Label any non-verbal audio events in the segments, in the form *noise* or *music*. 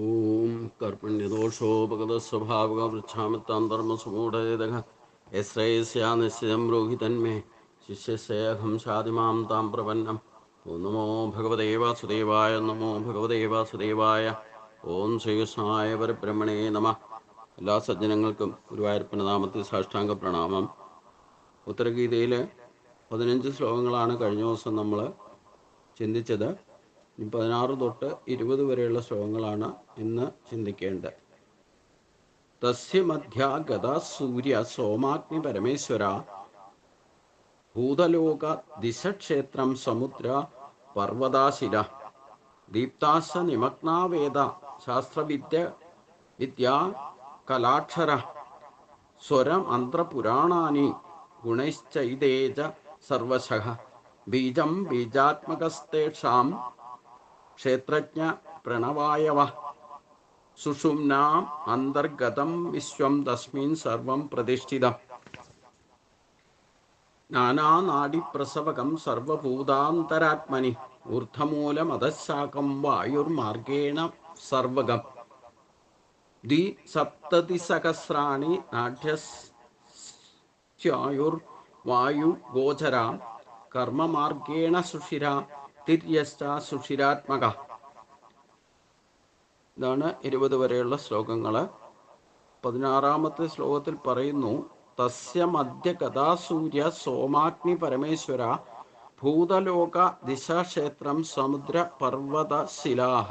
ഓം കർപ്പണ്യദോഷോപഗതസ്വഭാവകവൃക്ഷാമിത്താം ധർമ്മസുമൂഢേതഃ യശ്രേയസ്യാ നിശ്ചയം രോഹിതന്മേ ശിഷ്യസ്യേഹം ശാതിമാം താം പ്രപന്നം ഓം നമോ ഭഗവതേ വാസുദേവായ നമോ ഭഗവതേ വാസുദേവായ ഓം ശ്രീകൃഷ്ണായ പരബ്രഹ്മണേ നമ എല്ലാ സജ്ജനങ്ങൾക്കും ഗുരുവായൂരപ്പന നാമത്തിൽ സാഷ്ടാംഗ പ്രണാമം. ഉത്തരഗീതയിലെ പതിനഞ്ച് ശ്ലോകങ്ങളാണ് കഴിഞ്ഞ ദിവസം നമ്മൾ ചിന്തിച്ചത്. പതിനാറ് തൊട്ട് ഇരുപത് വരെയുള്ള ശ്ലോകങ്ങളാണ് ഇന്ന് ചിന്തിക്കേണ്ടത്. തസ്യ മധ്യാഗത സൂര്യ സോമാഗ്നി പരമേശ്വര ഭൂതലോക ദിശക്ഷേത്രം സമുദ്ര പർവതാശില ദീപ്താശ നിമഗ്നാവേദ ശാസ്ത്രവിദ്യ വിദ്യ കലാക്ഷര സ്വരം അന്ത്രപുരാണാനി ഗുണൈശ്ചൈതേജ സർവശ ബീജം ബീജാത്മകസ്തേഷാം ക്ഷേത്രജ്ഞ പ്രണവായവ. സുഷുമ്നാം അന്തർഗതം വിശ്വം തസ്മിൻ സർവം പ്രതിഷ്ഠിതം. നാനാനാഡിപ്രസവകം സർവഭൂതാന്തരാത്മനി. ഊർധമൂലമതശാകം വായുർമാർഗേണ സർവകം. ദ്വി സപ്തതിസഹസ്രാണി നാട്യസ്യായുർ വായു ഗോചര കർമ്മമാർഗേണ സുഷിര. തിര്യശ്ച സുഷിരാത്മക. ഇതാണ് ഇരുപത് വരെയുള്ള ശ്ലോകങ്ങൾ പതിനാറാമത്തെ ശ്ലോകത്തിൽ പറയുന്നു തസ്യ മധ്യ കഥാസൂര്യ സോമാഗ്നി പരമേശ്വര ഭൂതലോക ദിശാക്ഷേത്രം സമുദ്ര പർവത ശിലാഹ.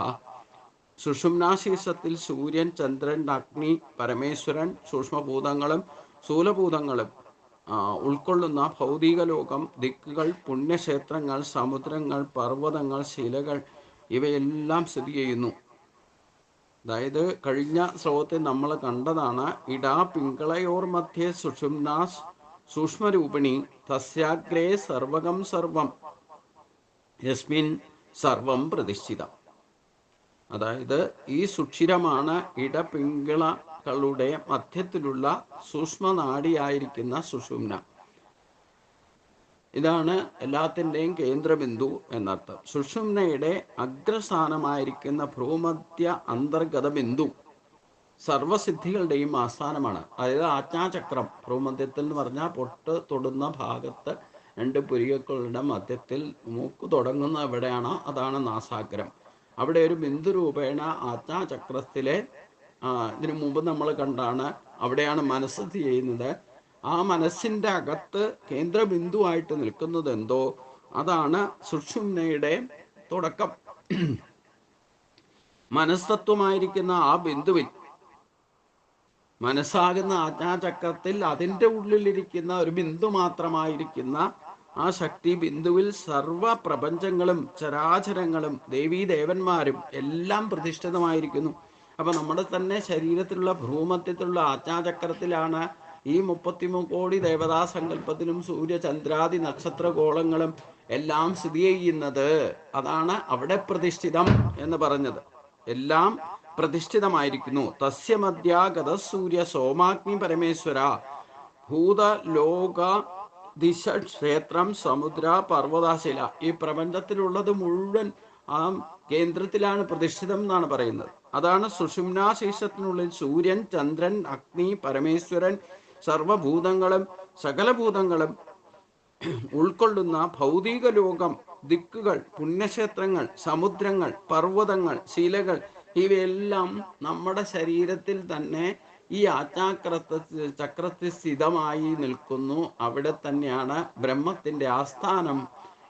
സുഷുമ്നാശീർഷത്തിൽ സൂര്യൻ ചന്ദ്രൻ അഗ്നി പരമേശ്വരൻ സൂക്ഷ്മഭൂതങ്ങളും സ്ഥൂലഭൂതങ്ങളും ഉൾക്കൊള്ളുന്ന ഭൗതിക ലോകം ദിക്കുകൾ പുണ്യക്ഷേത്രങ്ങൾ സമുദ്രങ്ങൾ പർവതങ്ങൾ ശിലകൾ ഇവയെല്ലാം സ്ഥിതി ചെയ്യുന്നു. അതായത് കഴിഞ്ഞ ശ്ലോകത്തിൽ നമ്മൾ കണ്ടതാണ് ഇടാ പിങ്കളയോർ മധ്യേ സുഷുമ്ന സൂക്ഷ്മരൂപിണി തസ്യാഗ്രേ സർവകം സർവം യസ്മിൻ സർവം പ്രതിഷ്ഠിതം. അതായത് ഈ സുക്ഷിരമാണ് ഇടപിങ്കളകളുടെ മധ്യത്തിലുള്ള സൂക്ഷ്മനാടിയായിരിക്കുന്ന സുഷുമ്ന. ഇതാണ് എല്ലാത്തിന്റെയും കേന്ദ്രബിന്ദു എന്നർത്ഥം. സുഷുമ്നയുടെ അഗ്രസ്ഥാനമായിരിക്കുന്ന ഭ്രൂമധ്യ അന്തർഗത ബിന്ദു സർവസിദ്ധികളുടെയും ആസ്ഥാനമാണ്. അതായത് ആജ്ഞാചക്രം. ഭ്രൂമധ്യത്തിൽ എന്ന് പറഞ്ഞാൽ പൊട്ട് തൊടുന്ന ഭാഗത്ത് രണ്ട് പുരികക്കളുടെ മധ്യത്തിൽ മൂക്ക് തുടങ്ങുന്ന എവിടെയാണോ അതാണ് നാസാഗ്രം. അവിടെ ഒരു ബിന്ദു രൂപേണ ആജ്ഞാചക്രത്തിലെ ഇതിനു മുമ്പ് നമ്മൾ കണ്ടാണ് അവിടെയാണ് മനസ്സ് ചെയ്യുന്നത്. ആ മനസ്സിന്റെ അകത്ത് കേന്ദ്രബിന്ദുവായിട്ട് നിൽക്കുന്നത് എന്തോ? അതാണ് സുഷുമ്നയുടെ തുടക്കം. മനസ്തത്വമായിരിക്കുന്ന ആ ബിന്ദുവിൽ മനസ്സാകുന്ന ആജ്ഞാചക്രത്തിൽ അതിന്റെ ഉള്ളിലിരിക്കുന്ന ഒരു ബിന്ദു മാത്രമായിരിക്കുന്ന ആ ശക്തി ബിന്ദുവിൽ സർവ പ്രപഞ്ചങ്ങളും ചരാചരങ്ങളും ദേവീദേവന്മാരും എല്ലാം പ്രതിഷ്ഠിതമായിരിക്കുന്നു. അപ്പൊ നമ്മുടെ തന്നെ ശരീരത്തിലുള്ള ഭ്രൂമധ്യത്തിലുള്ള ആജ്ഞാചക്രത്തിലാണ് ഈ മുപ്പത്തിമൂന്ന് കോടി ദേവതാ സങ്കല്പത്തിലും സൂര്യ ചന്ദ്രാദി നക്ഷത്ര ഗോളങ്ങളും എല്ലാം സ്ഥിതി ചെയ്യുന്നത്. അതാണ് അവിടെ പ്രതിഷ്ഠിതം എന്ന് പറഞ്ഞത്. എല്ലാം പ്രതിഷ്ഠിതമായിരിക്കുന്നു. തസ്യ മധ്യാഗത സൂര്യ സോമാഗ്നി പരമേശ്വര. ഭൂത ലോക ദിശ ക്ഷേത്രം സമുദ്ര പർവതാശില ഈ പ്രപഞ്ചത്തിലുള്ളത് മുഴുവൻ ആ കേന്ദ്രത്തിലാണ് പ്രതിഷ്ഠിതം എന്നാണ് പറയുന്നത്. അതാണ് സുഷുമ്നാശേഷത്തിനുള്ളിൽ സൂര്യൻ ചന്ദ്രൻ അഗ്നി പരമേശ്വരൻ സർവഭൂതങ്ങളും സകലഭൂതങ്ങളും ഉൾക്കൊള്ളുന്ന ഭൗതിക ലോകം ദിക്കുകൾ പുണ്യക്ഷേത്രങ്ങൾ സമുദ്രങ്ങൾ പർവതങ്ങൾ ശിലകൾ ഇവയെല്ലാം നമ്മുടെ ശരീരത്തിൽ തന്നെ ഈ ആജ്ഞാക്രത്തിൽ ചക്രത്തിൽ സ്ഥിതമായി നിൽക്കുന്നു. അവിടെ തന്നെയാണ് ബ്രഹ്മത്തിന്റെ ആസ്ഥാനം.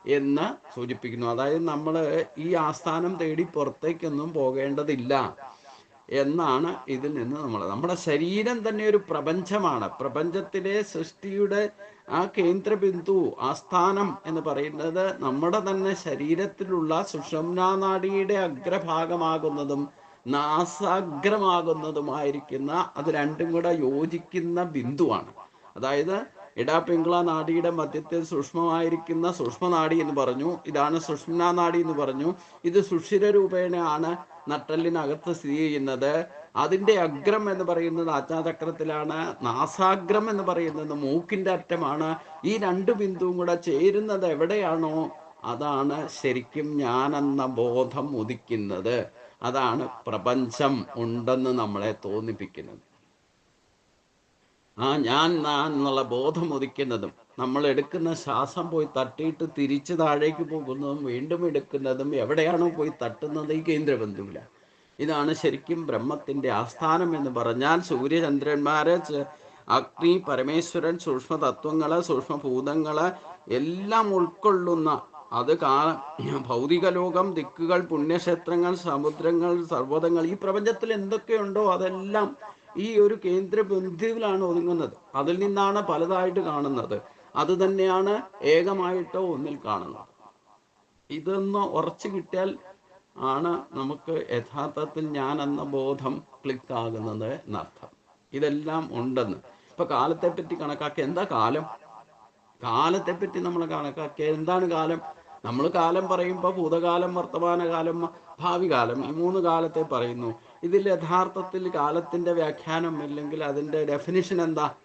എന്ന് സൂചിപ്പിക്കുന്നു. അതായത് നമ്മൾ ഈ ആസ്ഥാനം തേടി പുറത്തേക്കൊന്നും പോകേണ്ടതില്ല എന്നാണ് ഇതിൽ നിന്ന് നമ്മൾ നമ്മുടെ ശരീരം തന്നെ ഒരു പ്രപഞ്ചമാണ്. പ്രപഞ്ചത്തിലെ സൃഷ്ടിയുടെ ആ കേന്ദ്ര ബിന്ദു ആസ്ഥാനം എന്ന് പറയുന്നത് നമ്മുടെ തന്നെ ശരീരത്തിലുള്ള സുഷംനാനാടിയുടെ അഗ്രഭാഗമാകുന്നതും നാസാഗ്രമാകുന്നതുമായിരിക്കുന്ന അത് രണ്ടും കൂടെ യോജിക്കുന്ന ബിന്ദുവാണ്. അതായത് ഇടാപിങ്കള നാഡിയുടെ മധ്യത്തിൽ സൂക്ഷ്മമായിരിക്കുന്ന സൂക്ഷ്മനാടി എന്ന് പറഞ്ഞു. ഇതാണ് സുഷ്മന നാടി എന്ന് പറഞ്ഞു. ഇത് സുഷിര രൂപേണയാണ് നട്ടലിനകത്ത് സ്ഥിതി ചെയ്യുന്നത്. അതിന്റെ അഗ്രം എന്ന് പറയുന്നത് ആജ്ഞാചക്രത്തിലാണ്. നാസാഗ്രം എന്ന് പറയുന്നത് മൂക്കിന്റെ അറ്റമാണ്. ഈ രണ്ട് ബിന്ദുവും കൂടെ ചേരുന്നത് എവിടെയാണോ? അതാണ് ശരിക്കും ഞാനെന്ന ബോധം ഉദിക്കുന്നത്. അതാണ് പ്രപഞ്ചം ഉണ്ടെന്ന് നമ്മളെ തോന്നിപ്പിക്കുന്നത്. ആ ഞാൻ ഞാൻ എന്നുള്ള ബോധം ഉദിക്കുന്നതും നമ്മൾ എടുക്കുന്ന ശ്വാസം പോയി തട്ടിയിട്ട് തിരിച്ച് താഴേക്ക് പോകുന്നതും വീണ്ടും എടുക്കുന്നതും എവിടെയാണോ പോയി തട്ടുന്നത് ഈ കേന്ദ്രബന്ധുവില. ഇതാണ് ശരിക്കും ബ്രഹ്മത്തിന്റെ ആസ്ഥാനം എന്ന് പറഞ്ഞാൽ സൂര്യചന്ദ്രന്മാരെ അഗ്നി പരമേശ്വരൻ സൂക്ഷ്മ തത്വങ്ങൾ സൂക്ഷ്മഭൂതങ്ങൾ എല്ലാം ഉൾക്കൊള്ളുന്ന അത് കാ ഭൗതിക ലോകം ദിക്കുകൾ പുണ്യക്ഷേത്രങ്ങൾ സമുദ്രങ്ങൾ സർവതങ്ങൾ ഈ പ്രപഞ്ചത്തിൽ എന്തൊക്കെയുണ്ടോ അതെല്ലാം ഈ ഒരു കേന്ദ്ര ബന്ധുവിലാണ് ഒതുങ്ങുന്നത്. അതിൽ നിന്നാണ് പലതായിട്ട് കാണുന്നത്. അത് തന്നെയാണ് ഏകമായിട്ടോ ഒന്നിൽ കാണുന്നത്. ഇതൊന്ന് ഉറച്ചു കിട്ടിയാൽ ആണ് നമുക്ക് യഥാർത്ഥത്തിൽ ഞാൻ എന്ന ബോധം ക്ലിക്ക് ആകുന്നത് എന്നർത്ഥം. ഇതെല്ലാം ഉണ്ടെന്ന്. ഇപ്പൊ കാലത്തെ പറ്റി കണക്കാക്കി എന്താ കാലം? കാലത്തെ പറ്റി നമ്മൾ കണക്കാക്കിയ എന്താണ് കാലം? നമ്മൾ കാലം പറയുമ്പോൾ ഭൂതകാലം വർത്തമാനകാലം ഭാവി കാലം ഈ മൂന്ന് കാലത്തെ പറയുന്നു. ഇതിൽ യഥാർത്ഥത്തിൽ കാലത്തിന്റെ വ്യാഖ്യാനം ഇല്ലെങ്കിൽ അതിന്റെ ഡെഫിനിഷൻ എന്താ?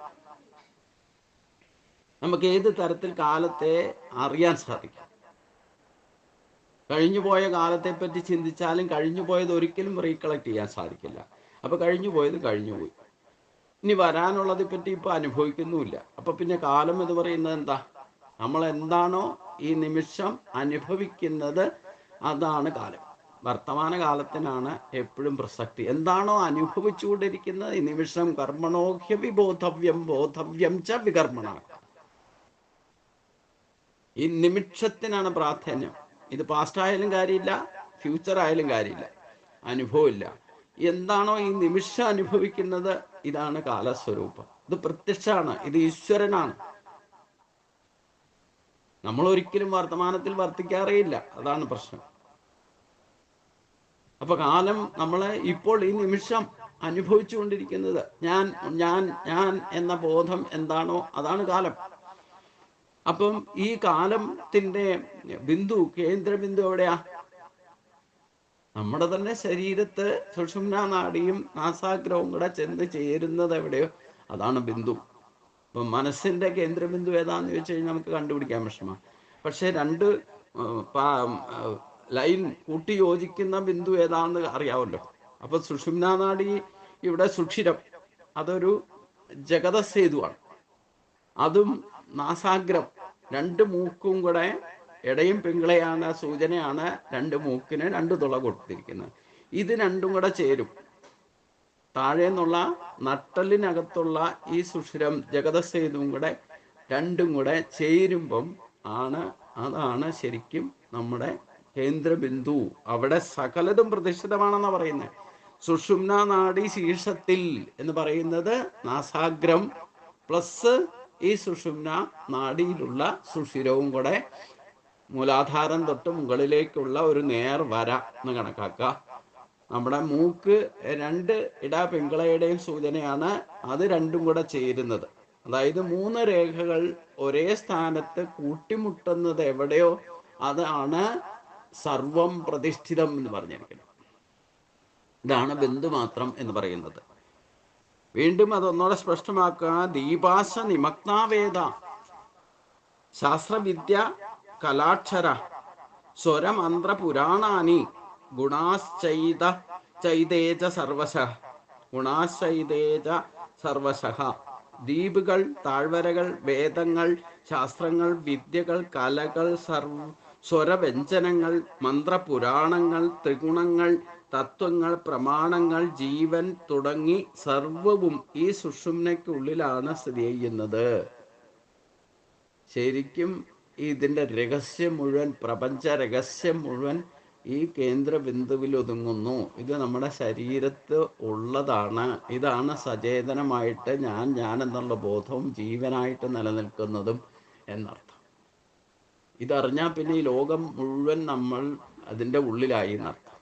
നമുക്ക് ഏത് തരത്തിൽ കാലത്തെ അറിയാൻ സാധിക്കും? കഴിഞ്ഞുപോയ കാലത്തെ പറ്റി ചിന്തിച്ചാലും കഴിഞ്ഞു പോയത് ഒരിക്കലും റീകളക്ട് ചെയ്യാൻ സാധിക്കില്ല. അപ്പൊ കഴിഞ്ഞു പോയത് കഴിഞ്ഞുപോയി. ഇനി വരാനുള്ളതിനെ പറ്റി ഇപ്പൊ അനുഭവിക്കുന്നുമില്ല. അപ്പൊ പിന്നെ കാലം എന്ന് പറയുന്നത് എന്താ? നമ്മൾ എന്താണോ ഈ നിമിഷം അനുഭവിക്കുന്നത് അതാണ് കാലം. വർത്തമാന കാലത്തിനാണ് എപ്പോഴും പ്രസക്തി. എന്താണോ അനുഭവിച്ചുകൊണ്ടിരിക്കുന്നത്? നിമിഷം കർമ്മണോഹ്യ വിബോധവ്യം ബോധവ്യം ച വികർമ്മണ. ഈ നിമിഷത്തിനാണ് പ്രാധാന്യം. ഇത് പാസ്റ്റ് ആയാലും കാര്യമില്ല ഫ്യൂച്ചർ ആയാലും കാര്യമില്ല. അനുഭവമില്ല. എന്താണോ ഈ നിമിഷം അനുഭവിക്കുന്നത്? ഇതാണ് കാലസ്വരൂപം. ഇത് പ്രത്യക്ഷമാണ്. ഇത് ഈശ്വരനാണ്. നമ്മൾ ഒരിക്കലും വർത്തമാനത്തിൽ വർത്തിക്കാറേയില്ല. അതാണ് പ്രശ്നം. അപ്പൊ കാലം നമ്മളെ ഇപ്പോൾ ഈ നിമിഷം അനുഭവിച്ചുകൊണ്ടിരിക്കുന്നത് ഞാൻ ഞാൻ ഞാൻ എന്ന ബോധം എന്താണോ അതാണ് കാലം. അപ്പം ഈ കാലത്തിന്റെ ബിന്ദു കേന്ദ്ര ബിന്ദു എവിടെയാ? നമ്മുടെ തന്നെ ശരീരത്ത് സുഷുമ്ന നാടിയും നാസാഗ്രഹവും കൂടെ ചെന്ന് ചേരുന്നത് എവിടെയോ? അതാണ് ബിന്ദു. അപ്പൊ മനസ്സിന്റെ കേന്ദ്രബിന്ദു ഏതാന്ന് ചോദിച്ചു കഴിഞ്ഞാൽ നമുക്ക് കണ്ടുപിടിക്കാൻ വിഷമ. പക്ഷെ രണ്ട് ലൈൻ കൂട്ടി യോജിക്കുന്ന ബിന്ദു ഏതാണെന്ന് അറിയാമല്ലോ അപ്പൊ സുഷുമ്ന ഇവിടെ സുക്ഷിരം അതൊരു ജഗത സേതുവാണ് അതും നാസാഗ്രം. രണ്ട് മൂക്കും കൂടെ ഇടയും പിങ്കളയാണ് സൂചനയാണ് രണ്ട് മൂക്കിന് രണ്ട് തുള കൊടുത്തിരിക്കുന്നത്. ഇത് രണ്ടും കൂടെ ചേരും. താഴെ നിന്നുള്ള നട്ടലിനകത്തുള്ള ഈ സുഷിരം ജഗതസേതുവും കൂടെ രണ്ടും കൂടെ ചേരുമ്പം ആണ് അതാണ് ശരിക്കും നമ്മുടെ കേന്ദ്രബിന്ദു. അവിടെ സകലതും പ്രതിഷ്ഠിതമാണെന്നാ പറയുന്നത് സുഷുമ്ന നാഡി ശീർഷത്തിൽ എന്ന് പറയുന്നത് നാസാഗ്രം പ്ലസ് ഈ സുഷുമ്ന നാടിയിലുള്ള സുഷിരവും കൂടെ മൂലാധാരം തൊട്ട് മുകളിലേക്കുള്ള ഒരു നേർ വര എന്ന് കണക്കാക്കുക നമ്മുടെ മൂക്ക് രണ്ട് ഇട പിങ്കളയുടെയും സൂചനയാണ്. അത് രണ്ടും കൂടെ ചേരുന്നത്. അതായത് മൂന്ന് രേഖകൾ ഒരേ സ്ഥാനത്ത് കൂട്ടിമുട്ടുന്നത് എവിടെയോ അതാണ് സർവം പ്രതിഷ്ഠിതം എന്ന് പറഞ്ഞിരിക്കുന്നു. ഇതാണ് ബന്ധുമാത്രം എന്ന് പറയുന്നത്. വീണ്ടും അതൊന്നുകൂടെ സ്പഷ്ടമാക്കുക. ദീപാസ നിമഗ്നാവേദ ശാസ്ത്രവിദ്യ കലാക്ഷര സ്വരമന്ത്ര പുരാണാനി ഗുണാശ്ചൈത ചൈതേജ സർവശ ഗുണാശ്ചൈതേജ സർവശ. ദ്വീപുകൾ താഴ്വരകൾ വേദങ്ങൾ ശാസ്ത്രങ്ങൾ വിദ്യകൾ കലകൾ സർവ സ്വരവ്യഞ്ജനങ്ങൾ മന്ത്രപുരാണങ്ങൾ ത്രിഗുണങ്ങൾ തത്വങ്ങൾ പ്രമാണങ്ങൾ ജീവൻ തുടങ്ങി സർവവും ഈ സുഷുമ്നയ്ക്കുള്ളിലാണ് സ്ഥിതി ചെയ്യുന്നത്. ശരിക്കും ഇതിന്റെ രഹസ്യം മുഴുവൻ പ്രപഞ്ച രഹസ്യം മുഴുവൻ ഈ കേന്ദ്ര ബിന്ദുവിൽ ഒതുങ്ങുന്നു ഇത് നമ്മുടെ ശരീരത്ത് ഉള്ളതാണ്. ഇതാണ് സചേതനമായിട്ട് ഞാൻ ഞാൻ എന്നുള്ള ബോധവും ജീവനായിട്ട് നിലനിൽക്കുന്നതും എന്നർത്ഥം. ഇതറിഞ്ഞാൽ പിന്നെ ഈ ലോകം മുഴുവൻ നമ്മൾ അതിന്റെ ഉള്ളിലായി എന്നർത്ഥം.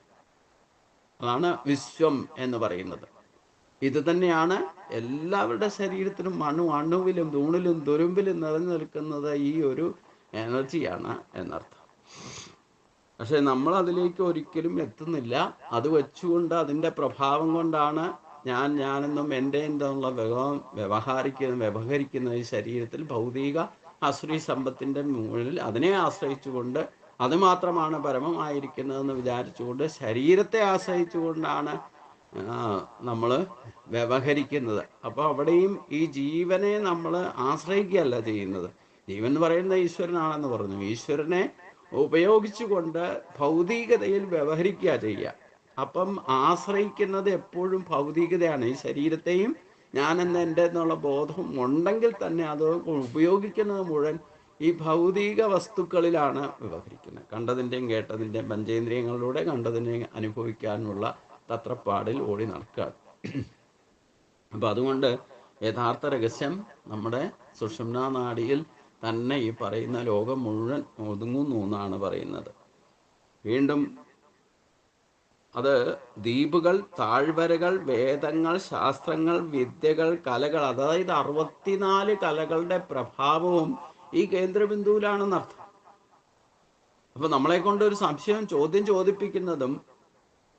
അതാണ് വിശ്വം എന്ന് പറയുന്നത്. ഇത് തന്നെയാണ് എല്ലാവരുടെ ശരീരത്തിലും അണു അണുവിലും തൂണിലും തുരുമ്പിലും നിറഞ്ഞു നിൽക്കുന്നത് ഈ ഒരു എനർജിയാണ് എന്നർത്ഥം. പക്ഷെ നമ്മൾ അതിലേക്ക് ഒരിക്കലും എത്തുന്നില്ല. അത് വെച്ചുകൊണ്ട് അതിന്റെ പ്രഭാവം കൊണ്ടാണ് ഞാൻ ഞാനെന്നും എന്റെ എന്തെന്നുള്ള വ്യവ- വ്യവഹാരിക്കുന്ന വ്യവഹരിക്കുന്ന ഈ ശരീരത്തിൽ ഭൗതിക അസുരി സമ്പത്തിന്റെ മുകളിൽ അതിനെ ആശ്രയിച്ചുകൊണ്ട് അത് മാത്രമാണ് പരമമായിരിക്കുന്നതെന്ന് വിചാരിച്ചുകൊണ്ട് ശരീരത്തെ ആശ്രയിച്ചുകൊണ്ടാണ് നമ്മൾ വ്യവഹരിക്കുന്നത്. അപ്പോൾ അവിടെയും ഈ ജീവനെ നമ്മൾ ആശ്രയിക്കുകയല്ല ചെയ്യുന്നത്. ജീവൻ എന്ന് പറയുന്നത് ഈശ്വരനാണെന്ന് പറഞ്ഞു. ഈശ്വരനെ ഉപയോഗിച്ചുകൊണ്ട് ഭൗതികതയിൽ വ്യവഹരിക്കുക ചെയ്യുക. അപ്പം ആശ്രയിക്കുന്നത് എപ്പോഴും ഭൗതികതയാണ്. ഈ ശരീരത്തെയും ഞാനെന്ന് എന്റെ എന്നുള്ള ബോധം ഉണ്ടെങ്കിൽ തന്നെ അത് ഉപയോഗിക്കുന്നത് മുഴുവൻ ഈ ഭൗതിക വസ്തുക്കളിലാണ് വ്യവഹരിക്കുന്നത്. കണ്ടതിന്റെയും കേട്ടതിന്റെയും പഞ്ചേന്ദ്രിയങ്ങളിലൂടെ കണ്ടതിനെ അനുഭവിക്കാനുള്ള തത്രപ്പാടിൽ ഓടി നടക്കുകയാണ് അപ്പം അതുകൊണ്ട് യഥാർത്ഥ രഹസ്യം നമ്മുടെ സുഷുമ്ന നാഡിയിൽ തന്നെ ഈ പറയുന്ന ലോകം മുഴുവൻ ഒതുങ്ങുന്നു എന്നാണ് പറയുന്നത്. വീണ്ടും അത് ദ്വീപുകൾ താഴ്വരകൾ വേദങ്ങൾ ശാസ്ത്രങ്ങൾ വിദ്യകൾ കലകൾ അതായത് അറുപത്തിനാല് കലകളുടെ പ്രഭാവവും ഈ കേന്ദ്രബിന്ദുവിലാണെന്നർത്ഥം അപ്പൊ നമ്മളെ കൊണ്ട് ഒരു സംശയം ചോദ്യം ചോദിപ്പിക്കുന്നതും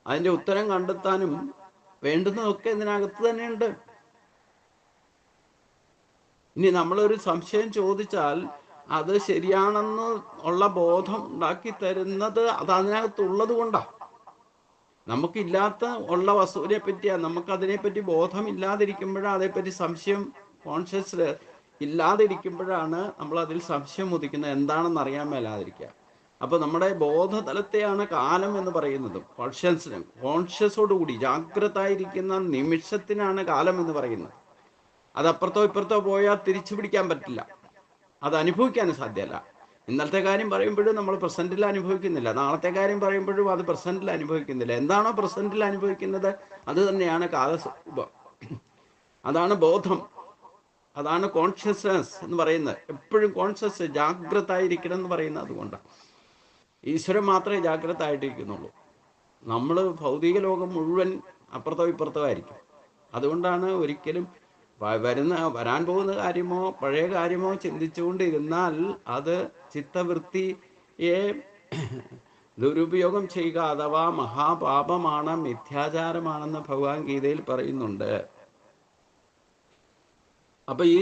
അതിന്റെ ഉത്തരം കണ്ടെത്താനും വേണ്ടുന്നതൊക്കെ ഇതിനകത്ത് തന്നെയുണ്ട്. ഇനി നമ്മളൊരു സംശയം ചോദിച്ചാൽ അത് ശരിയാണെന്ന് ഉള്ള ബോധം ഉണ്ടാക്കി തരുന്നത് അത് അതിനകത്തുള്ളത് കൊണ്ടാണ് നമുക്കില്ലാത്ത ഉള്ള വസ്തുവിനെ പറ്റിയാ നമുക്ക് അതിനെപ്പറ്റി ബോധമില്ലാതിരിക്കുമ്പോഴാണ് അതേപ്പറ്റി സംശയം കോൺഷ്യസ് ഇല്ലാതിരിക്കുമ്പോഴാണ് നമ്മൾ അതിൽ സംശയം ഉദിക്കുന്നത്. എന്താണെന്ന് അറിയാൻ മേലാതിരിക്കുക. അപ്പൊ നമ്മുടെ ബോധതലത്തെയാണ് കാലം എന്ന് പറയുന്നത്. കോൺഷ്യൻസിന് കോൺഷ്യസോടുകൂടി ജാഗ്രത ആയിരിക്കുന്ന നിമിഷത്തിനാണ് കാലം എന്ന് പറയുന്നത്. അത് അപ്പുറത്തോ ഇപ്പുറത്തോ പോയാൽ തിരിച്ചു പിടിക്കാൻ പറ്റില്ല. അത് അനുഭവിക്കാനും സാധ്യമല്ല. ഇന്നലത്തെ കാര്യം പറയുമ്പോഴും നമ്മൾ പ്രസന്റിൽ അനുഭവിക്കുന്നില്ല. നാളത്തെ കാര്യം പറയുമ്പോഴും അത് പ്രസന്റിൽ അനുഭവിക്കുന്നില്ല. എന്താണോ പ്രസന്റിൽ അനുഭവിക്കുന്നത് അത് തന്നെയാണ് കാലസ്വരൂപം അതാണ് ബോധം. അതാണ് കോൺഷ്യസ്നസ് എന്ന് പറയുന്നത്. എപ്പോഴും കോൺഷ്യസ് ജാഗ്രത ആയിരിക്കണം എന്ന് പറയുന്നത് അതുകൊണ്ടാണ് ഈശ്വരൻ മാത്രമേ ജാഗ്രത ആയിട്ടിരിക്കുന്നുള്ളൂ നമ്മൾ ഭൗതിക ലോകം മുഴുവൻ അപ്പുറത്തോ ഇപ്പുറത്തോ ആയിരിക്കും. അതുകൊണ്ടാണ് ഒരിക്കലും വരുന്ന വരാൻ പോകുന്ന കാര്യമോ പഴയ കാര്യമോ ചിന്തിച്ചുകൊണ്ടിരുന്നാൽ അത് ചിത്തവൃത്തിയെ *clears throat* ദുരുപയോഗം ചെയ്യുക അഥവാ മഹാപാപമാണ് മിഥ്യാചാരമാണെന്ന് ഭഗവാൻ ഗീതയിൽ പറയുന്നുണ്ട്. അപ്പൊ ഈ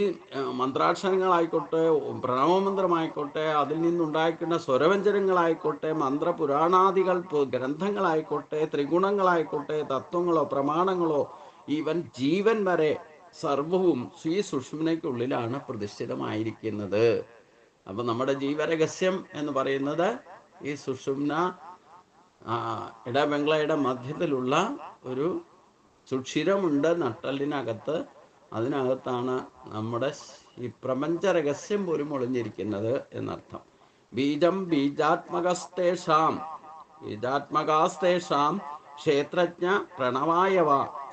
മന്ത്രാക്ഷരങ്ങളായിക്കോട്ടെ പ്രണവമന്ത്രമായിക്കോട്ടെ അതിൽ നിന്നുണ്ടായിരിക്കുന്ന സ്വരവ്യഞ്ജനങ്ങളായിക്കോട്ടെ മന്ത്രപുരാണാദികൾ ഗ്രന്ഥങ്ങളായിക്കോട്ടെ ത്രിഗുണങ്ങളായിക്കോട്ടെ തത്വങ്ങളോ പ്രമാണങ്ങളോ ഈവൻ ജീവൻ വരെ സർവവും ശ്രീ സുഷ്മനയ്ക്കുള്ളിലാണ് പ്രതിഷ്ഠിതമായിരിക്കുന്നത്. അപ്പൊ നമ്മുടെ ജീവരഹസ്യം എന്ന് പറയുന്നത് ഈ സുഷുമ്ന ഇടബംഗ്ലയുടെ മധ്യത്തിലുള്ള ഒരു സുക്ഷിരമുണ്ട് നട്ടലിനകത്ത്. അതിനകത്താണ് നമ്മുടെ ഈ പ്രപഞ്ച രഹസ്യം പോലും ഒളിഞ്ഞിരിക്കുന്നത് എന്നർത്ഥം. ബീജം ബീജാത്മകസ്തേഷാം. ബീജാത്മകാസ്തേഷാം. ക്ഷേത്രജ്ഞ പ്രണവായവ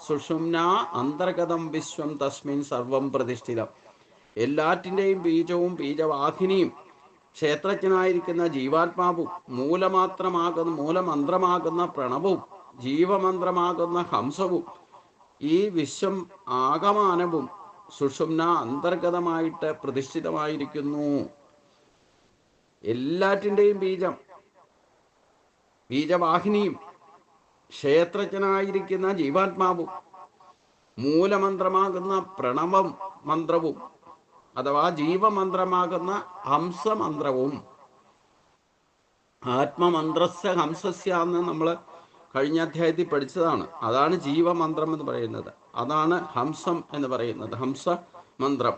സുഷുമ്ന അന്തർഗതം വിശ്വം തസ്മിൻ സർവം പ്രതിഷ്ഠിതം. എല്ലാറ്റിന്റെയും ബീജവും ബീജവാഹിനിയും ക്ഷേത്രജ്ഞനായിരിക്കുന്ന ജീവാത്മാവും മൂലമാത്രമാകുന്ന മൂലമന്ത്രമാകുന്ന പ്രണവും ജീവമന്ത്രമാകുന്ന ഹംസവും ഈ വിശ്വം ആകമാനവും സുഷുമ്ന അന്തർഗതമായിട്ട് പ്രതിഷ്ഠിതമായിരിക്കുന്നു. എല്ലാറ്റിന്റെയും ബീജം ബീജവാഹിനിയും ക്ഷേത്രജ്ഞനായിരിക്കുന്ന ജീവാത്മാവും മൂലമന്ത്രമാകുന്ന പ്രണവം മന്ത്രവും അഥവാ ജീവമന്ത്രമാകുന്ന ഹംസമന്ത്രവും. ആത്മമന്ത്രസ്യ ഹംസസ്യ എന്ന് നമ്മൾ കഴിഞ്ഞ അധ്യായത്തിൽ പഠിച്ചതാണ്. അതാണ് ജീവമന്ത്രം എന്ന് പറയുന്നത്. അതാണ് ഹംസം എന്ന് പറയുന്നത്. ഹംസ മന്ത്രം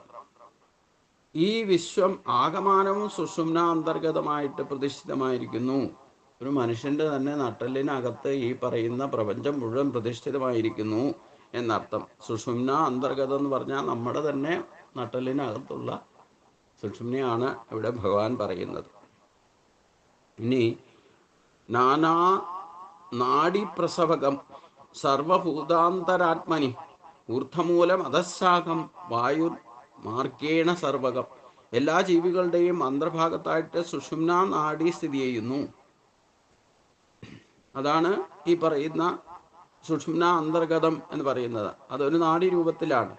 ഈ വിശ്വം ആകമാനവും സുഷുമ്ന അന്തർഗതമായിട്ട് പ്രതിഷ്ഠിതമായിരിക്കുന്നു. ഒരു മനുഷ്യന്റെ തന്നെ നട്ടലിനകത്ത് ഈ പറയുന്ന പ്രപഞ്ചം മുഴുവൻ പ്രതിഷ്ഠിതമായിരിക്കുന്നു എന്നർത്ഥം. സുഷുമ്ന അന്തർഗതം എന്ന് പറഞ്ഞാൽ നമ്മുടെ തന്നെ നട്ടലിനകത്തുള്ള സുഷുമ്നയാണ് ഇവിടെ ഭഗവാൻ പറയുന്നത്. ഇനി നാനാ നാഡിപ്രസവകം സർവഭൂതാന്തരാത്മനി ഊർധമൂലം അധശാഖം വായു മാർഗേണ സർവകം. എല്ലാ ജീവികളുടെയും അന്തർഭാഗത്തായിട്ട് സുഷുമ്ന നാഡി സ്ഥിതി ചെയ്യുന്നു. അതാണ് ഈ പറയുന്ന സുഷുമ്ന അന്തർഗതം എന്ന് പറയുന്നത്. അതൊരു നാഡി രൂപത്തിലാണ്.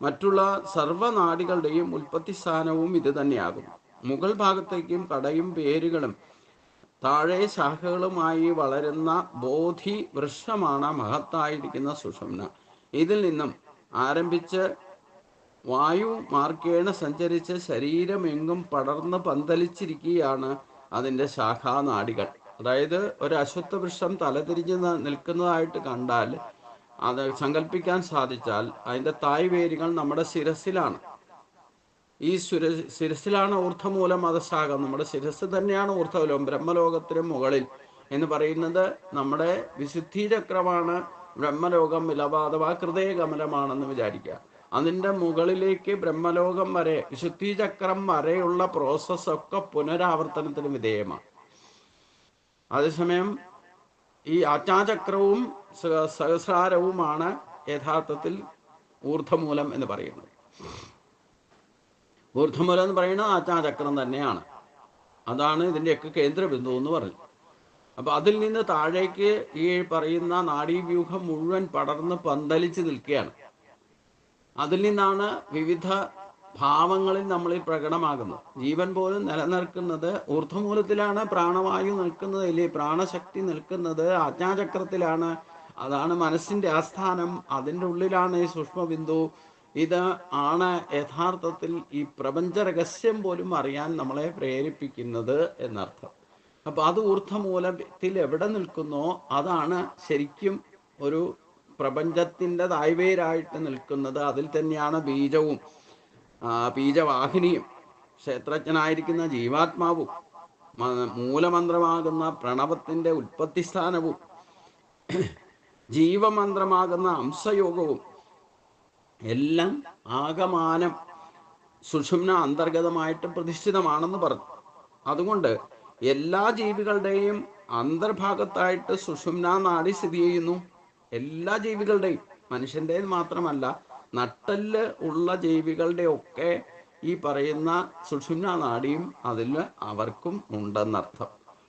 മറ്റുള്ള സർവനാടികളുടെയും ഉൽപ്പത്തി സ്ഥാനവും ഇത് തന്നെയാകും. മുകൾ ഭാഗത്തേക്കും കടയും പേരുകളും താഴെ ശാഖകളുമായി വളരുന്ന ബോധി വൃക്ഷമാണ് മഹത്തായിരിക്കുന്ന സുഷുമ്ന ഇതിൽ നിന്നും ആരംഭിച്ച് വായു മാർക്കേണ സഞ്ചരിച്ച് ശരീരമെങ്ങും പടർന്ന് പന്തലിച്ചിരിക്കുകയാണ് അതിന്റെ ശാഖാനാടികൾ അതായത് ഒരു അശ്വത്ഥ വൃക്ഷം തലതിരിഞ്ഞ് നിൽക്കുന്നതായിട്ട് കണ്ടാൽ അത് സങ്കല്പിക്കാൻ സാധിച്ചാൽ അതിന്റെ തായ് വേരുകൾ നമ്മുടെ ശിരസിലാണ് ഈ സുര ശിരസിലാണ് ഊർദ്ധമൂലം മതശാഖം നമ്മുടെ ശിരസ് തന്നെയാണ് ഊർദ്ധമൂലം. ബ്രഹ്മലോകത്തിന് മുകളിൽ എന്ന് പറയുന്നത് നമ്മുടെ വിശുദ്ധി ചക്രമാണ് ബ്രഹ്മലോകം വിലപാതവ ഹൃദയകമലമാണെന്ന് വിചാരിക്കുക. അതിന്റെ മുകളിലേക്ക് ബ്രഹ്മലോകം വരെ വിശുദ്ധി ചക്രം വരെയുള്ള പ്രോസസ്സൊക്കെ പുനരാവർത്തനത്തിന് വിധേയമാണ്. അതേസമയം ഈ ആജ്ഞാചക്രവും സഹസ്രാരവുമാണ് യഥാർത്ഥത്തിൽ ഊർദ്ധമൂലം എന്ന് പറയുന്നത്. ഊർധമൂലം എന്ന് പറയുന്നത് ആജ്ഞാചക്രം തന്നെയാണ്. അതാണ് ഇതിന്റെയൊക്കെ കേന്ദ്രബിന്ദു എന്ന് പറഞ്ഞു അപ്പൊ അതിൽ നിന്ന് താഴേക്ക് ഈ പറയുന്ന നാഡീവ്യൂഹം മുഴുവൻ പടർന്ന് പന്തലിച്ച് നിൽക്കുകയാണ്. അതിൽ നിന്നാണ് വിവിധ ഭാവങ്ങളിൽ നമ്മളിൽ പ്രകടമാകുന്നു. ജീവൻ പോലും നിലനിൽക്കുന്നത് ഊർധ്വമൂലത്തിലാണ് പ്രാണവായു നിൽക്കുന്നത് ഇല്ലേ പ്രാണശക്തി നിൽക്കുന്നത് ആജ്ഞാചക്രത്തിലാണ്. അതാണ് മനസ്സിന്റെ ആസ്ഥാനം. അതിന്റെ ഉള്ളിലാണ് ഈ സൂക്ഷ്മബിന്ദു. ഇത് ആണ് യഥാർത്ഥത്തിൽ ഈ പ്രപഞ്ച രഹസ്യം പോലും അറിയാൻ നമ്മളെ പ്രേരിപ്പിക്കുന്നത് എന്നർത്ഥം. അപ്പൊ അത് ഊർധ്വമൂലത്തിൽ എവിടെ നിൽക്കുന്നോ അതാണ് ശരിക്കും ഒരു പ്രപഞ്ചത്തിന്റെ തായ്വേരായിട്ട് നിൽക്കുന്നത്. അതിൽ തന്നെയാണ് ബീജവും. ബീജവാഹിനിയും ക്ഷേത്രജ്ഞനായിരിക്കുന്ന ജീവാത്മാവും മൂലമന്ത്രമാകുന്ന പ്രണവത്തിന്റെ ഉൽപ്പത്തി സ്ഥാനവും ജീവമന്ത്രമാകുന്ന അംശയോഗവും എല്ലാം ആകമാനം സുഷുമ്ന അന്തർഗതമായിട്ട് പ്രതിഷ്ഠിതമാണെന്ന് പറഞ്ഞു. അതുകൊണ്ട് എല്ലാ ജീവികളുടെയും അന്തർഭാഗത്തായിട്ട് സുഷുമ്ന നാടി സ്ഥിതി ചെയ്യുന്നു. എല്ലാ ജീവികളുടെയും മനുഷ്യന്റേത് മാത്രമല്ല നട്ടൽ ഉള്ള ജീവികളുടെ ഒക്കെ ഈ പറയുന്ന സുഷുമ്ന നാഡിയും അതിൽ അവർക്കും ഉണ്ടെന്നർത്ഥം.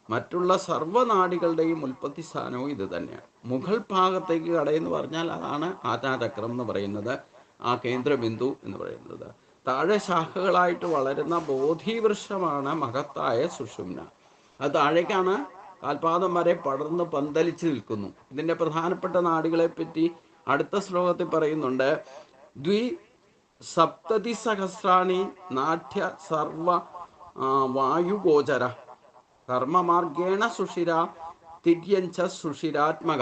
മറ്റുള്ള സർവനാടികളുടെയും ഉൽപ്പത്തി സ്ഥാനവും ഇത് തന്നെയാണ്. മുഗൾ ഭാഗത്തേക്ക് കടയെന്ന് പറഞ്ഞാൽ അതാണ് ആചാരക്രം എന്ന് പറയുന്നത്. ആ കേന്ദ്രബിന്ദു എന്ന് പറയുന്നത്. താഴെ ശാഖകളായിട്ട് വളരുന്ന ബോധീവൃക്ഷമാണ് മഹത്തായ സുഷുമ്ന. അത് താഴേക്കാണ് കാൽപാദം വരെ പടർന്ന് പന്തലിച്ച് നിൽക്കുന്നു. ഇതിന്റെ പ്രധാനപ്പെട്ട നാടുകളെ പറ്റി അടുത്ത ശ്ലോകത്തിൽ പറയുന്നുണ്ട് ദ്വി സപ്തതി സഹസ്രാണി നാട്യ സർവ വായുഗോചര. കർമ്മമാർഗേണ സുഷിര തിര്യഞ്ച സുഷിരാത്മക.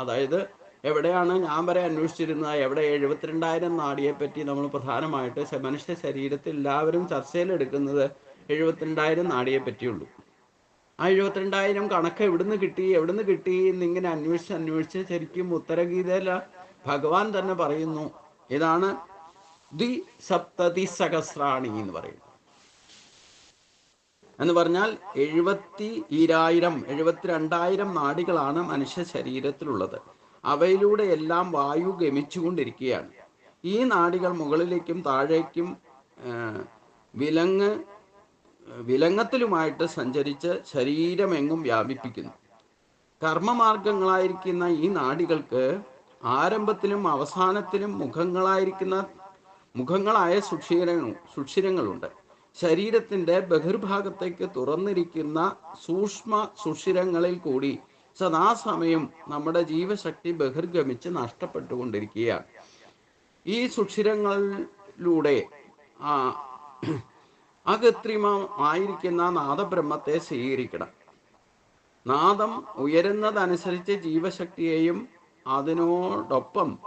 അതായത് എവിടെയാണ് ഞാൻ വരെ അന്വേഷിച്ചിരുന്നത്? എവിടെ എഴുപത്തിരണ്ടായിരം നാടിയെ പറ്റി നമ്മൾ പ്രധാനമായിട്ട് മനുഷ്യ ശരീരത്തിൽ എല്ലാവരും ചർച്ചയിലെടുക്കുന്നത് എഴുപത്തിരണ്ടായിരം നാടിയെ പറ്റിയുള്ളൂ ആ എഴുപത്തിരണ്ടായിരം കണക്ക് എവിടുന്ന് കിട്ടി? എവിടുന്ന് കിട്ടി എന്നിങ്ങനെ അന്വേഷിച്ച് അന്വേഷിച്ച് ശരിക്കും ഉത്തരഗീതയില ഭഗവാൻ തന്നെ പറയുന്നു ഇതാണ് ദ്വി സപ്തതി സഹസ്രാണി എന്ന് പറയുന്നത് എന്ന് പറഞ്ഞാൽ എഴുപത്തി ഈരായിരം എഴുപത്തിരണ്ടായിരം നാടികളാണ് മനുഷ്യ ശരീരത്തിലുള്ളത്. അവയിലൂടെ എല്ലാം വായു ഗമിച്ചുകൊണ്ടിരിക്കുകയാണ്. ഈ നാടികൾ മുകളിലേക്കും താഴേക്കും വിലങ്ങ് വിലങ്ങത്തിലുമായിട്ട് സഞ്ചരിച്ച് ശരീരമെങ്ങും വ്യാപിപ്പിക്കുന്നു. കർമ്മമാർഗങ്ങളായിരിക്കുന്ന ഈ നാടികൾക്ക് ആരംഭത്തിലും അവസാനത്തിലും മുഖങ്ങളായിരിക്കുന്ന മുഖങ്ങളായ സുക്ഷിരങ്ങൾ സുഷിരങ്ങളുണ്ട്. ശരീരത്തിന്റെ ബഹിർഭാഗത്തേക്ക് തുറന്നിരിക്കുന്ന സൂക്ഷ്മ സുഷിരങ്ങളിൽ കൂടി സദാസമയം നമ്മുടെ ജീവശക്തി ബഹിർഗമിച്ച് നഷ്ടപ്പെട്ടുകൊണ്ടിരിക്കുകയാണ്. ഈ സുഷിരങ്ങളിലൂടെ ആ അകൃത്രിമമായിരിക്കുന്ന നാദബ്രഹ്മത്തെ സ്വീകരിക്കണം. നാദം ഉയരുന്നതനുസരിച്ച് ജീവശക്തിയെയും അതിനോടൊപ്പം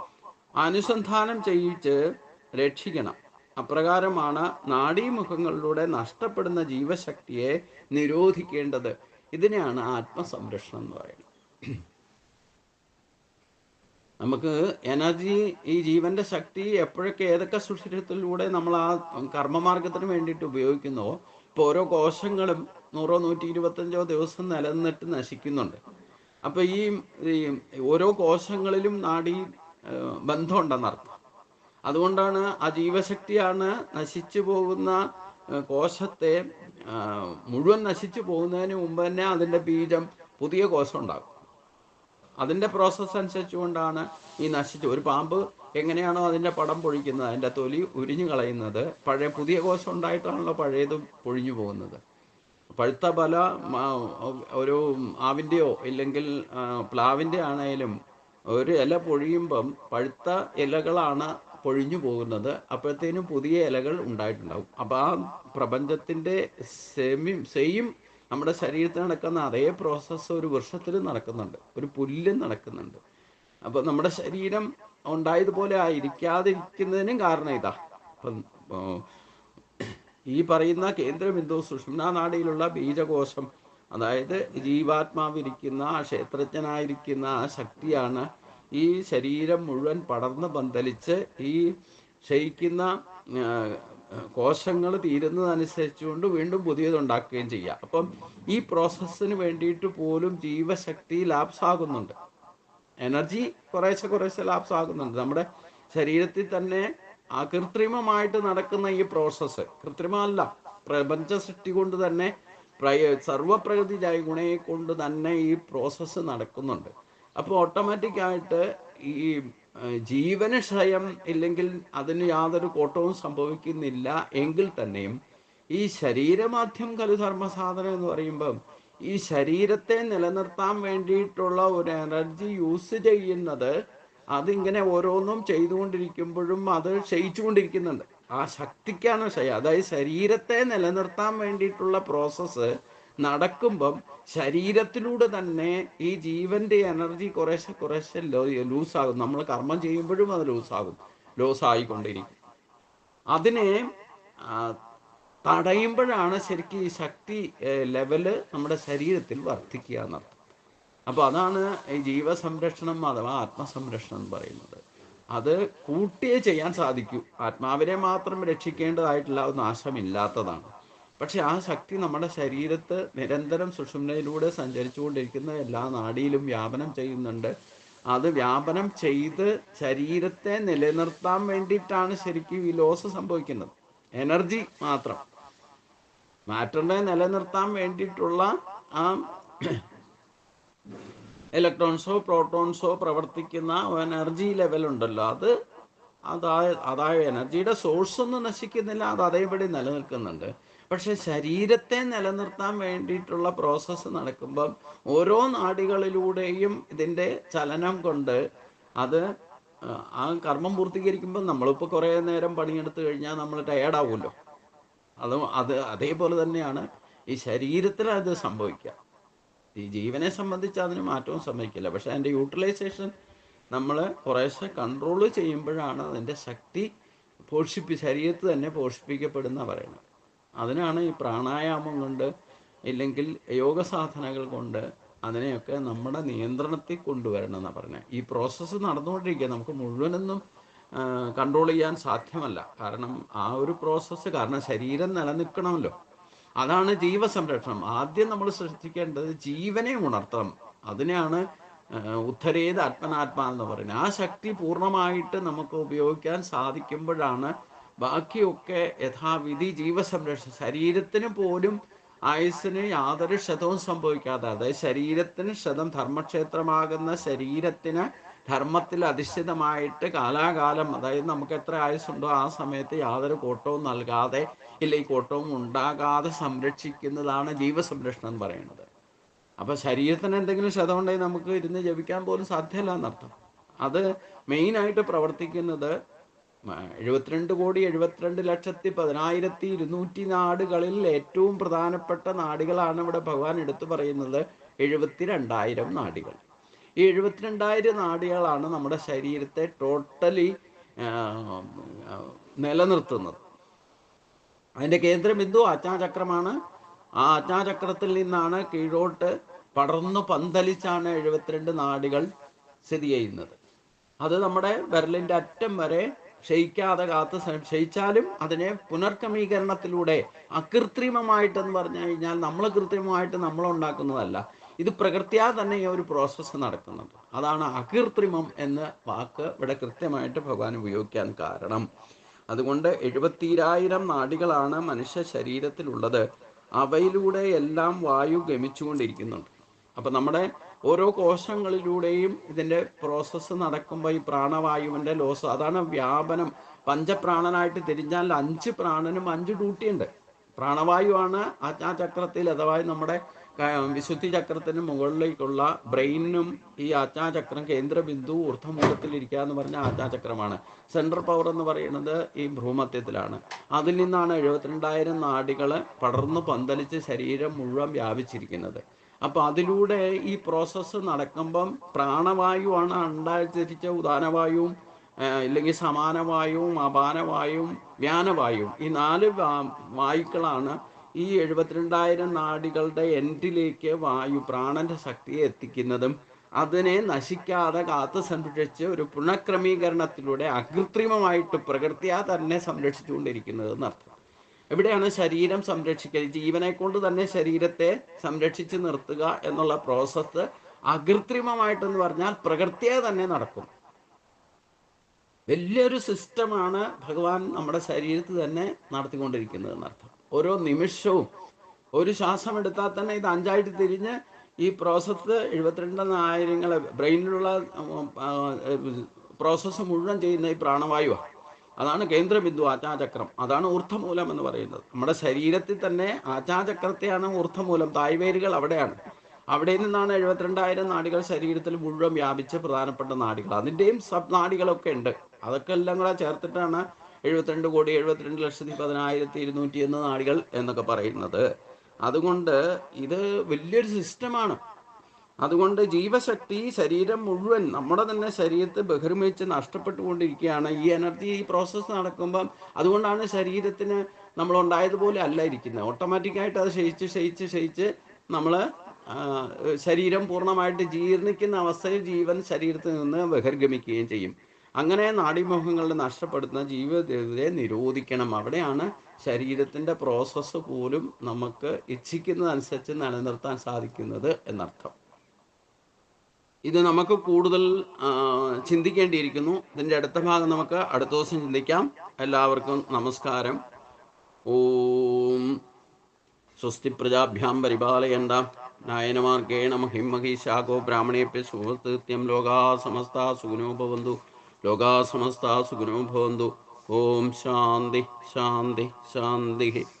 അനുസന്ധാനം ചെയ്യിച്ച് രക്ഷിക്കണം. അപ്രകാരമാണ് നാഡീമുഖങ്ങളിലൂടെ നഷ്ടപ്പെടുന്ന ജീവശക്തിയെ നിരോധിക്കേണ്ടത്. ഇതിനെയാണ് ആത്മസംരക്ഷണം എന്ന് പറയുന്നത്. നമുക്ക് എനർജി ഈ ജീവന്റെ ശക്തി എപ്പോഴൊക്കെ ഏതൊക്കെ സുഷിരത്തിലൂടെ നമ്മൾ ആ കർമ്മമാർഗത്തിന് വേണ്ടിയിട്ട് ഉപയോഗിക്കുന്നോ ഇപ്പോൾ ഓരോ കോശങ്ങളും നൂറോ നൂറ്റി ഇരുപത്തഞ്ചോ ദിവസം നിലനിന്നിട്ട് നശിക്കുന്നുണ്ട്. അപ്പൊ ഈ ഓരോ കോശങ്ങളിലും നാഡി ബന്ധമുണ്ടെന്നർത്ഥം അതുകൊണ്ടാണ് ആ ജീവശക്തിയാണ് നശിച്ചു പോകുന്ന കോശത്തെ മുഴുവൻ നശിച്ചു പോകുന്നതിന് മുമ്പ് തന്നെ അതിന്റെ ബീജം പുതിയ കോശം ഉണ്ടാകും അതിന്റെ പ്രോസസ്സ് അനുസരിച്ചുകൊണ്ടാണ് ഈ നശിച്ചു ഒരു പാമ്പ് എങ്ങനെയാണോ അതിന്റെ പടം പൊഴിക്കുന്നത് അതിന്റെ തൊലി ഉരിഞ്ഞു കളയുന്നത് പഴയ പുതിയ കോശം ഉണ്ടായിട്ടാണല്ലോ പഴയതും പൊഴിഞ്ഞു പോകുന്നത്. പഴുത്ത പല ഒരു ആവിന്റെയോ ഇല്ലെങ്കിൽ പ്ലാവിന്റെ ആണേലും ഒരു ഇല പൊഴിയുമ്പം പഴുത്ത ഇലകളാണ് പൊഴിഞ്ഞു പോകുന്നത്. അപ്പോഴത്തേനും പുതിയ ഇലകൾ ഉണ്ടായിട്ടുണ്ടാകും അപ്പം ആ പ്രപഞ്ചത്തിന്റെ സെമി സെയിം നമ്മുടെ ശരീരത്തിൽ നടക്കുന്ന അതേ പ്രോസസ്സ് ഒരു വൃക്ഷത്തിൽ നടക്കുന്നുണ്ട്. ഒരു പുല്ലും നടക്കുന്നുണ്ട്. അപ്പം നമ്മുടെ ശരീരം ഉണ്ടായതുപോലെ ആയിരിക്കാതിരിക്കുന്നതിനും കാരണം ഇതാ. അപ്പം ഈ പറയുന്ന കേന്ദ്രബിന്ദു സുഷുമ്നാ നാടിയിലുള്ള ബീജകോശം അതായത് ജീവാത്മാവിരിക്കുന്ന ക്ഷേത്രജ്ഞനായിരിക്കുന്ന ആ ശക്തിയാണ് ഈ ശരീരം മുഴുവൻ പടർന്ന് പന്തലിച്ച് ഈ ക്ഷയിക്കുന്ന കോശങ്ങൾ തീരുന്നതനുസരിച്ചുകൊണ്ട് വീണ്ടും പുതിയതുണ്ടാക്കുകയും ചെയ്യുക. അപ്പം ഈ പ്രോസസ്സിന് വേണ്ടിയിട്ട് പോലും ജീവശക്തി ലാപ്സ് ആകുന്നുണ്ട് എനർജി കുറേശ്ശെ കുറേശ്ശെ ലാപ്സ് ആകുന്നുണ്ട് നമ്മുടെ ശരീരത്തിൽ തന്നെ അകൃത്രിമമായിട്ട് നടക്കുന്ന ഈ പ്രോസസ്സ് കൃത്രിമമല്ല പ്രപഞ്ച സൃഷ്ടി കൊണ്ട് തന്നെ പ്രയ സർവപ്രകൃതി ജൈഗുണയെ കൊണ്ട് തന്നെ ഈ പ്രോസസ്സ് നടക്കുന്നുണ്ട്. അപ്പോൾ ഓട്ടോമാറ്റിക്കായിട്ട് ഈ ജീവന് ക്ഷയം ഇല്ലെങ്കിൽ അതിന് യാതൊരു കോട്ടവും സംഭവിക്കുന്നില്ല എങ്കിൽ തന്നെയും ഈ ശരീരമാധ്യം കലുധർമ്മ സാധനം എന്ന് പറയുമ്പം ഈ ശരീരത്തെ നിലനിർത്താൻ വേണ്ടിയിട്ടുള്ള ഒരു എനർജി യൂസ് ചെയ്യുന്നത് അതിങ്ങനെ ഓരോന്നും ചെയ്തുകൊണ്ടിരിക്കുമ്പോഴും അത് ക്ഷയിച്ചുകൊണ്ടിരിക്കുന്നുണ്ട്. ആ ശക്തിക്കാണ് ക്ഷയം. അതായത് ശരീരത്തെ നിലനിർത്താൻ വേണ്ടിയിട്ടുള്ള പ്രോസസ്സ് നടക്കുമ്പം ശരീരത്തിലൂടെ തന്നെ ഈ ജീവന്റെ എനർജി കുറേശ്ശെ കുറേശ്ശെ ലൂസാകും. നമ്മൾ കർമ്മം ചെയ്യുമ്പോഴും അത് ലൂസാകും. ലോസ് ആയിക്കൊണ്ടിരിക്കും അതിനെ തടയുമ്പോഴാണ് ശരിക്കും ഈ ശക്തി ലെവൽ നമ്മുടെ ശരീരത്തിൽ വർദ്ധിക്കുക എന്നർത്ഥം. അപ്പോൾ അതാണ് ഈ ജീവസംരക്ഷണം അഥവാ ആത്മസംരക്ഷണം എന്ന് പറയുന്നത്. അത് കൂട്ടിയേ ചെയ്യാൻ സാധിക്കൂ. ആത്മാവിനെ മാത്രം രക്ഷിക്കേണ്ടതായിട്ടുള്ള ഒരു നാശമില്ലാത്തതാണ്. പക്ഷെ ആ ശക്തി നമ്മുടെ ശരീരത്ത് നിരന്തരം സുഷുമ്നയിലൂടെ സഞ്ചരിച്ചുകൊണ്ടിരിക്കുന്ന എല്ലാ നാടിയിലും വ്യാപനം ചെയ്യുന്നുണ്ട്. അത് വ്യാപനം ചെയ്ത് ശരീരത്തെ നിലനിർത്താൻ വേണ്ടിയിട്ടാണ് ശരിക്കും ഈ ലോസ് സംഭവിക്കുന്നത്. എനർജി മാത്രം. മാറ്ററിനെ നിലനിർത്താൻ വേണ്ടിയിട്ടുള്ള ആ ഇലക്ട്രോൺസോ പ്രോട്ടോൺസോ പ്രവർത്തിക്കുന്ന എനർജി ലെവൽ ഉണ്ടല്ലോ. അത് അതായ അതായത് എനർജിയുടെ സോഴ്സ് ഒന്നും നശിക്കുന്നില്ല അത് അതേപടി നിലനിൽക്കുന്നുണ്ട്. പക്ഷെ ശരീരത്തെ നിലനിർത്താൻ വേണ്ടിയിട്ടുള്ള പ്രോസസ്സ് നടക്കുമ്പം ഓരോ നാടികളിലൂടെയും ഇതിന്റെ ചലനം കൊണ്ട് അത് ആ കർമ്മം പൂർത്തീകരിക്കുമ്പോൾ നമ്മളിപ്പോൾ കുറേ നേരം പണിയെടുത്ത് കഴിഞ്ഞാൽ നമ്മൾ ടയേർഡാവുമല്ലോ അത് അത് അതേപോലെ തന്നെയാണ് ഈ ശരീരത്തിൽ അത് സംഭവിക്കുക. ഈ ജീവനെ സംബന്ധിച്ച് അതിന് മാറ്റവും സംഭവിക്കില്ല പക്ഷെ അതിന്റെ യൂട്ടിലൈസേഷൻ നമ്മൾ കുറേശ്ശെ കൺട്രോൾ ചെയ്യുമ്പോഴാണ് അതിന്റെ ശക്തി പോഷിപ്പി ശരീരത്ത് തന്നെ പോഷിപ്പിക്കപ്പെടുന്ന പറയുന്നത്. അതിനാണ് ഈ പ്രാണായാമം കൊണ്ട് ഇല്ലെങ്കിൽ യോഗ സാധനകൾ കൊണ്ട് അതിനെയൊക്കെ നമ്മുടെ നിയന്ത്രണത്തിൽ കൊണ്ടുവരണം എന്നാണ് പറഞ്ഞത് ഈ പ്രോസസ്സ് നടന്നുകൊണ്ടിരിക്കുക. നമുക്ക് മുഴുവനൊന്നും കൺട്രോൾ ചെയ്യാൻ സാധ്യമല്ല. കാരണം ആ ഒരു പ്രോസസ്സ് കാരണം ശരീരം നിലനിൽക്കണമല്ലോ. അതാണ് ജീവസംരക്ഷണം. ആദ്യം നമ്മൾ സൃഷ്ടിക്കേണ്ടത് ജീവനെ ഉണർത്തണം. അതിനെയാണ് ഉദ്ധരേത് ആത്മനാത്മാ എന്ന് പറയുന്നത്. ആ ശക്തി പൂർണമായിട്ട് നമുക്ക് ഉപയോഗിക്കാൻ സാധിക്കുമ്പോഴാണ് ബാക്കിയൊക്കെ യഥാവിധി ജീവസംരക്ഷണം. ശരീരത്തിന് പോലും ആയുസ്സിന് യാതൊരു ക്ഷതവും സംഭവിക്കാതെ അതായത് ശരീരത്തിന് ക്ഷതം ധർമ്മക്ഷേത്രമാകുന്ന ശരീരത്തിന് ധർമ്മത്തിൽ അധിഷ്ഠിതമായിട്ട് കാലാകാലം അതായത് നമുക്ക് എത്ര ആയുസ്സുണ്ടോ ആ സമയത്ത് യാതൊരു കോട്ടവും നൽകാതെ ഇല്ല ഈ കോട്ടവും ഉണ്ടാകാതെ സംരക്ഷിക്കുന്നതാണ് ജീവസംരക്ഷണം എന്ന് പറയുന്നത്. അപ്പൊ ശരീരത്തിന് എന്തെങ്കിലും ക്ഷതം ഉണ്ടെങ്കിൽ നമുക്ക് ഇരുന്ന് ജപിക്കാൻ പോലും സാധ്യമല്ല എന്നർത്ഥം. അത് മെയിനായിട്ട് പ്രവർത്തിക്കുന്നത് എഴുപത്തിരണ്ട് കോടി എഴുപത്തിരണ്ട് ലക്ഷത്തി പതിനായിരത്തി ഇരുന്നൂറ്റി നാടുകളിൽ ഏറ്റവും പ്രധാനപ്പെട്ട നാടുകളാണ് ഇവിടെ ഭഗവാൻ എടുത്തു പറയുന്നത് എഴുപത്തിരണ്ടായിരം നാടികൾ. ഈ എഴുപത്തിരണ്ടായിരം നാടികളാണ് നമ്മുടെ ശരീരത്തെ ടോട്ടലി നിലനിർത്തുന്നത്. അതിന്റെ കേന്ദ്രബിന്ദു ആജ്ഞാചക്രമാണ് ആ ആജ്ഞാചക്രത്തിൽ നിന്നാണ് കീഴോട്ട് പടർന്നു പന്തലിച്ചാണ് എഴുപത്തിരണ്ട് നാടികൾ സ്ഥിതി ചെയ്യുന്നത്. അത് നമ്മുടെ ബെർലിന്റെ അറ്റം വരെ ക്ഷയിക്കാതെ കാത്ത് ക്ഷയിച്ചാലും അതിനെ പുനർക്രമീകരണത്തിലൂടെ അകൃത്രിമമായിട്ടെന്ന് പറഞ്ഞു കഴിഞ്ഞാൽ നമ്മൾ കൃത്രിമമായിട്ട് നമ്മൾ ഉണ്ടാക്കുന്നതല്ല. ഇത് പ്രകൃത്യാ തന്നെ ഈ ഒരു പ്രോസസ്സ് നടക്കുന്നത്. അതാണ് അകൃത്രിമം എന്ന വാക്ക് ഇവിടെ കൃത്യമായിട്ട് ഭഗവാൻ ഉപയോഗിക്കാൻ കാരണം. അതുകൊണ്ട് എഴുപത്തിരായിരം നാടികളാണ് മനുഷ്യ ശരീരത്തിലുള്ളത്. അവയിലൂടെ എല്ലാം വായു ഗമിച്ചുകൊണ്ടിരിക്കുന്നുണ്ട്. അപ്പം നമ്മുടെ ഓരോ കോശങ്ങളിലൂടെയും ഇതിന്റെ പ്രോസസ്സ് നടക്കുമ്പോൾ ഈ പ്രാണവായുവിന്റെ ലോസ് അതാണ് വ്യാപനം. പഞ്ചപ്രാണനായിട്ട് തിരിഞ്ഞാൽ അഞ്ച് പ്രാണനും അഞ്ച് ഡ്യൂട്ടിയുണ്ട്. പ്രാണവായുവാണ് ആജ്ഞാചക്രത്തിൽ അഥവാ നമ്മുടെ വിശുദ്ധി ചക്രത്തിന് മുകളിലേക്കുള്ള ബ്രെയിനും ഈ ആജ്ഞാചക്രം കേന്ദ്രബിന്ദു ഊർദ്ധമൂലത്തിലിരിക്കുക എന്ന് പറഞ്ഞ ആജ്ഞാചക്രമാണ്. സെൻട്രൽ പവർ എന്ന് പറയുന്നത് ഈ ഭ്രൂമധ്യത്തിലാണ്. അതിൽ നിന്നാണ് എഴുപത്തിരണ്ടായിരം നാടികൾ പടർന്നു പന്തലിച്ച് ശരീരം മുഴുവൻ വ്യാപിച്ചിരിക്കുന്നത്. അപ്പോൾ അതിലൂടെ ഈ പ്രോസസ്സ് നടക്കുമ്പം പ്രാണവായുവാണ് അണ്ടാചരിച്ച ഉദാനവായുവും ഇല്ലെങ്കിൽ സമാനവായുവും അപാനവായുവും വ്യാനവായുവും. ഈ നാല് വായുക്കളാണ് ഈ എഴുപത്തിരണ്ടായിരം നാടികളുടെ എൻഡിലേക്ക് വായു പ്രാണന്റെ ശക്തിയെ എത്തിക്കുന്നതും അതിനെ നശിക്കാതെ കാത്തു സംരക്ഷിച്ച് ഒരു പുനഃക്രമീകരണത്തിലൂടെ അകൃത്രിമമായിട്ട് പ്രകൃതിയാ തന്നെ സംരക്ഷിച്ചുകൊണ്ടിരിക്കുന്നത് എന്നർത്ഥം എവിടെയാണ് ശരീരം സംരക്ഷിക്കുക ജീവനെ കൊണ്ട് തന്നെ ശരീരത്തെ സംരക്ഷിച്ച് നിർത്തുക എന്നുള്ള പ്രോസസ്സ് അകൃത്രിമമായിട്ടെന്ന് പറഞ്ഞാൽ പ്രകൃതിയെ തന്നെ നടക്കും. വലിയൊരു സിസ്റ്റമാണ് ഭഗവാൻ നമ്മുടെ ശരീരത്തിൽ തന്നെ നടത്തിക്കൊണ്ടിരിക്കുന്നത് എന്നർത്ഥം ഓരോ നിമിഷവും ഒരു ശ്വാസം എടുത്താൽ തന്നെ ഇത് അഞ്ചായിട്ട് തിരിഞ്ഞ് ഈ പ്രോസസ്സ് എഴുപത്തിരണ്ടായിരങ്ങളെ ബ്രെയിനിലുള്ള പ്രോസസ്സ് മുഴുവൻ ചെയ്യുന്ന ഈ പ്രാണവായുവാണ് അതാണ് കേന്ദ്രബിന്ദു ആചാചക്രം. അതാണ് ഊർദ്ധമൂലം എന്ന് പറയുന്നത്. നമ്മുടെ ശരീരത്തിൽ തന്നെ ആചാചക്രത്തെയാണ് ഊർദ്ധമൂലം. തായ്വേരുകൾ അവിടെയാണ്. അവിടെ നിന്നാണ് എഴുപത്തിരണ്ടായിരം നാടികൾ ശരീരത്തിൽ മുഴുവൻ വ്യാപിച്ച് പ്രധാനപ്പെട്ട നാടികൾ. അതിന്റെയും സബ് നാടികളൊക്കെ ഉണ്ട്. അതൊക്കെ എല്ലാം കൂടെ ചേർത്തിട്ടാണ് എഴുപത്തിരണ്ട് കോടി എഴുപത്തിരണ്ട് ലക്ഷത്തി പതിനായിരത്തി ഇരുന്നൂറ്റി ഒന്ന് നാടികൾ എന്നൊക്കെ പറയുന്നത്. അതുകൊണ്ട് ഇത് വലിയൊരു സിസ്റ്റമാണ്. അതുകൊണ്ട് ജീവശക്തി ശരീരം മുഴുവൻ നമ്മുടെ തന്നെ ശരീരത്തെ ബഹിർമിച്ച് നഷ്ടപ്പെട്ടുകൊണ്ടിരിക്കുകയാണ്. ഈ എനർജി ഈ പ്രോസസ്സ് നടക്കുമ്പം അതുകൊണ്ടാണ് ശരീരത്തിന് നമ്മൾ ഉണ്ടായതുപോലെ അല്ല ഇരിക്കുന്നത്. ഓട്ടോമാറ്റിക്കായിട്ട് അത് ക്ഷയിച്ച് ക്ഷയിച്ച് ക്ഷയിച്ച് നമ്മൾ ശരീരം പൂർണമായിട്ട് ജീർണിക്കുന്ന അവസ്ഥയിൽ ജീവൻ ശരീരത്തിൽ നിന്ന് ബഹിർഗമിക്കുകയും ചെയ്യും. അങ്ങനെ നാഡീമുഖങ്ങളുടെ നഷ്ടപ്പെടുത്തുന്ന ജീവിതത്തെ നിരോധിക്കണം. അവിടെയാണ് ശരീരത്തിന്റെ പ്രോസസ്സ് പോലും നമുക്ക് ഇച്ഛിക്കുന്നതനുസരിച്ച് നിലനിർത്താൻ സാധിക്കുന്നത് എന്നർത്ഥം. ഇത് നമുക്ക് കൂടുതൽ ചിന്തിക്കേണ്ടിയിരിക്കുന്നു. ഇതിന്റെ അടുത്ത ഭാഗം നമുക്ക് അടുത്ത ദിവസം ചിന്തിക്കാം. എല്ലാവർക്കും നമസ്കാരം. ഓം. സ്വസ്തി പ്രജാഭ്യാം പരിപാലയണ്ട നയനമാർഗേണ മഹിമഹി ശാഖോ ബ്രാഹ്മണേപ്യ സുഹൃത്തൃത്യം ലോകാ സമസ്ത സുഗുണോ ഭവന്തു ലോകാ സമസ്ത സുഗുണോ ഭവന്തു. ഓം ശാന്തി ശാന്തി ശാന്തി.